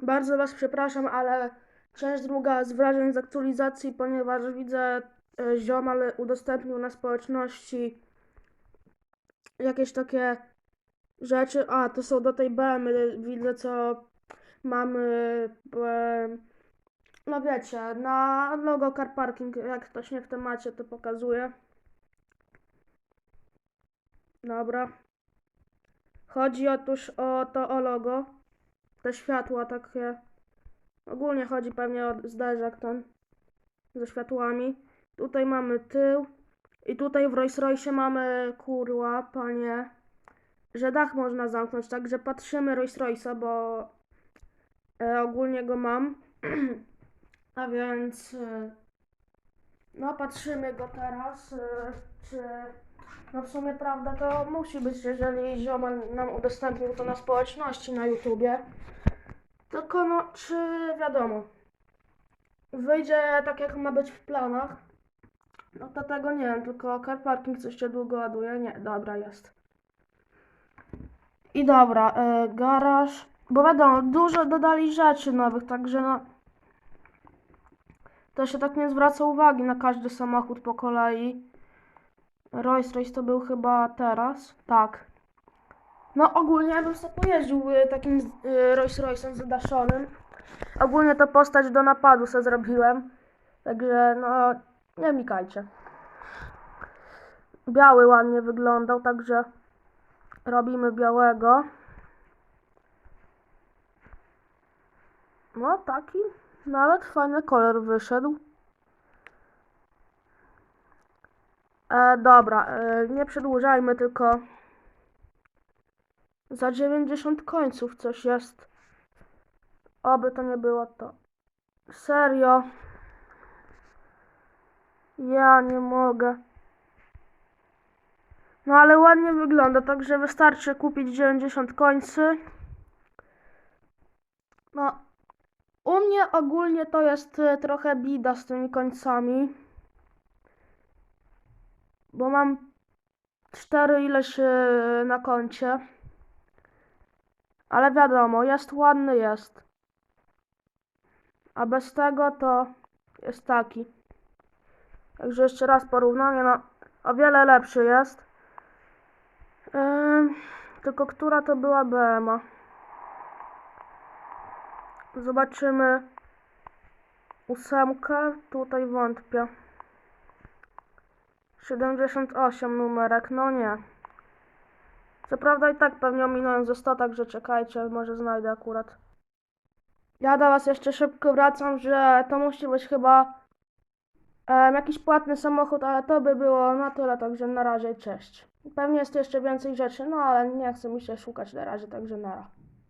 Bardzo Was przepraszam, ale część druga z wrażeń z aktualizacji, ponieważ widzę, e, ziomal udostępnił na społeczności jakieś takie rzeczy. A, to są do tej BM, widzę co mamy, e, no wiecie, na logo car parking, jak ktoś nie w temacie, to pokazuje. Dobra. Chodzi otóż o to o logo. Te światła takie. Ogólnie chodzi pewnie o zderzak ten ze światłami. Tutaj mamy tył. I tutaj w Rolls Royce mamy kurła, panie, że dach można zamknąć, także patrzymy Rolls Royce'a, bo e, ogólnie go mam. A więc e, no patrzymy go teraz, e, czy no w sumie prawda to musi być, jeżeli ziomal nam udostępnił to na społeczności na YouTubie. Tylko no, czy wiadomo, wyjdzie tak jak ma być w planach, no to tego nie wiem, tylko car parking coś się długo ładuje, nie, dobra jest. I dobra, e, garaż, bo wiadomo, dużo dodali rzeczy nowych, także no, to się tak nie zwraca uwagi na każdy samochód po kolei. Rolls Royce to był chyba teraz, tak. No ogólnie ja bym sobie pojeździł y, takim y, Rolls Royce'em zadaszonym. Ogólnie to postać do napadu sobie zrobiłem. Także no nie wnikajcie. Biały ładnie wyglądał, także robimy białego. No taki nawet fajny kolor wyszedł. E, dobra, e, nie przedłużajmy, tylko za 90 końców coś jest. Oby to nie było to. Serio. Ja nie mogę. No ale ładnie wygląda, także wystarczy kupić 90 końcy. No, u mnie ogólnie to jest e, trochę bida z tymi końcami. Bo mam cztery ileś e, na koncie. Ale wiadomo, jest ładny, jest. A bez tego to jest taki. Także jeszcze raz porównanie, no o wiele lepszy jest. Ym, tylko która to była BMA? Zobaczymy ósemkę, tutaj wątpię. 78 numerek, no nie. Co prawda i tak pewnie ominąłem ze 100, także czekajcie, może znajdę akurat. Ja do was jeszcze szybko wracam, że to musi być chyba em, jakiś płatny samochód, ale to by było na tyle, także na razie cześć. Pewnie jest jeszcze więcej rzeczy, no ale nie chcę mi się szukać na razie, także nara.